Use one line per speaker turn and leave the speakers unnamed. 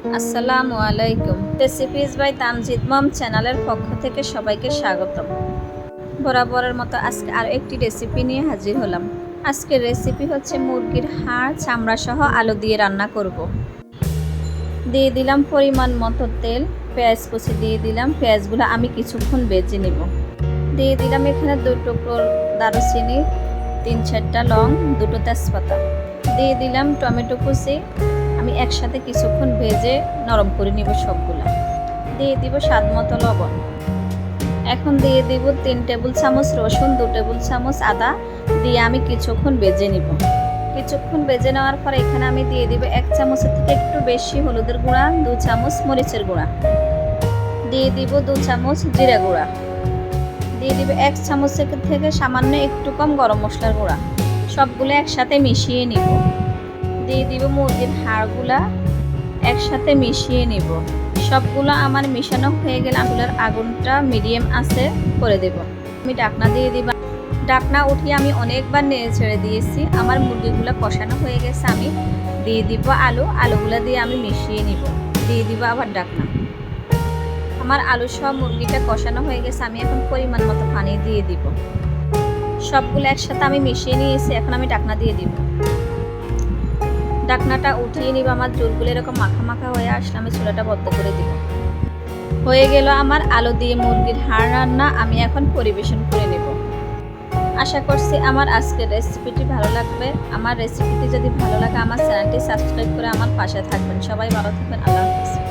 আসসালামু আলাইকুম। Recipes by Tamjid মম চ্যানেলের পক্ষ থেকে সবাইকে স্বাগতম। বরাবরের মতো আজকে আর একটি রেসিপি নিয়ে হাজির হলাম। আজকের রেসিপি হচ্ছে মুরগির হাড় চামড়া সহ আলু দিয়ে রান্না করব। দিয়ে দিলাম পরিমাণ মতো তেল, পেঁয়াজ কুচি দিয়ে দিলাম, পেঁয়াজগুলো আমি কিছুক্ষণ বেজে নেব। দিয়ে দিলাম এখানে দু টুকরো দারুচিনি, তিন চারটা লং, দুটো তেজপাতা। দিয়ে দিলাম টমেটো কুচি আমি একসাথে কিছুক্ষণ ভেজে নরম করে নিব সবগুলো। দিয়ে দিব স্বাদ মতো লবণ। এখন দিয়ে দিব তিন টেবিল চামচ রসুন, দু টেবিল চামচ আদা, দিয়ে আমি কিছুক্ষণ ভেজে নিব। কিছুক্ষণ ভেজে নেওয়ার পর এখানে আমি দিয়ে দিব এক চামচের থেকে একটু বেশি হলুদের গুঁড়া, দু চামচ মরিচের গুঁড়া। দিয়ে দিব দু চামচ জিরা গুঁড়া। দিয়ে দিব এক চামচের থেকে সামান্য একটু কম গরম মশলার গুঁড়া। সবগুলো একসাথে মিশিয়ে নিব। দিয়ে দিব মুরগির হাড়গুলা একসাথে মিশিয়ে নিব। সবগুলো আমার মিশানো হয়ে গেলে আগুলার আগুনটা মিডিয়াম আছে করে দেব। আমি ডাকনা দিয়ে দিব। ডাকনা উঠিয়ে আমি অনেকবার নেড়ে ছেড়ে দিয়েছি। আমার মুরগিগুলো কষানো হয়ে গেছে, আমি দিয়ে দিব আলু। আলুগুলো দিয়ে আমি মিশিয়ে নিব। দিয়ে দিব আবার ডাকনা। আমার আলু সহ মুরগিটা কষানো হয়ে গেছে, আমি এখন পরিমাণ মতো পানি দিয়ে দিব। সবগুলো একসাথে আমি মিশিয়ে নিয়েছি, এখন আমি ডাকনা দিয়ে দিব। ডাকনাটা উঠিয়ে নিব, আমার চুলগুলো এরকম মাখা মাখা হয়ে আসলে আমি চুলাটা বদ্ধ করে দিব। হয়ে গেল আমার আলো দিয়ে মুরগির হাড় রান্না, আমি এখন পরিবেশন করে নেব। আশা করছি আমার আজকের রেসিপিটি ভালো লাগবে। আমার রেসিপিটি যদি ভালো লাগে, আমার চ্যানেলটি সাবস্ক্রাইব করে আমার পাশে থাকবেন। সবাই ভালো থাকবেন, আল্লাহ হাফিজ।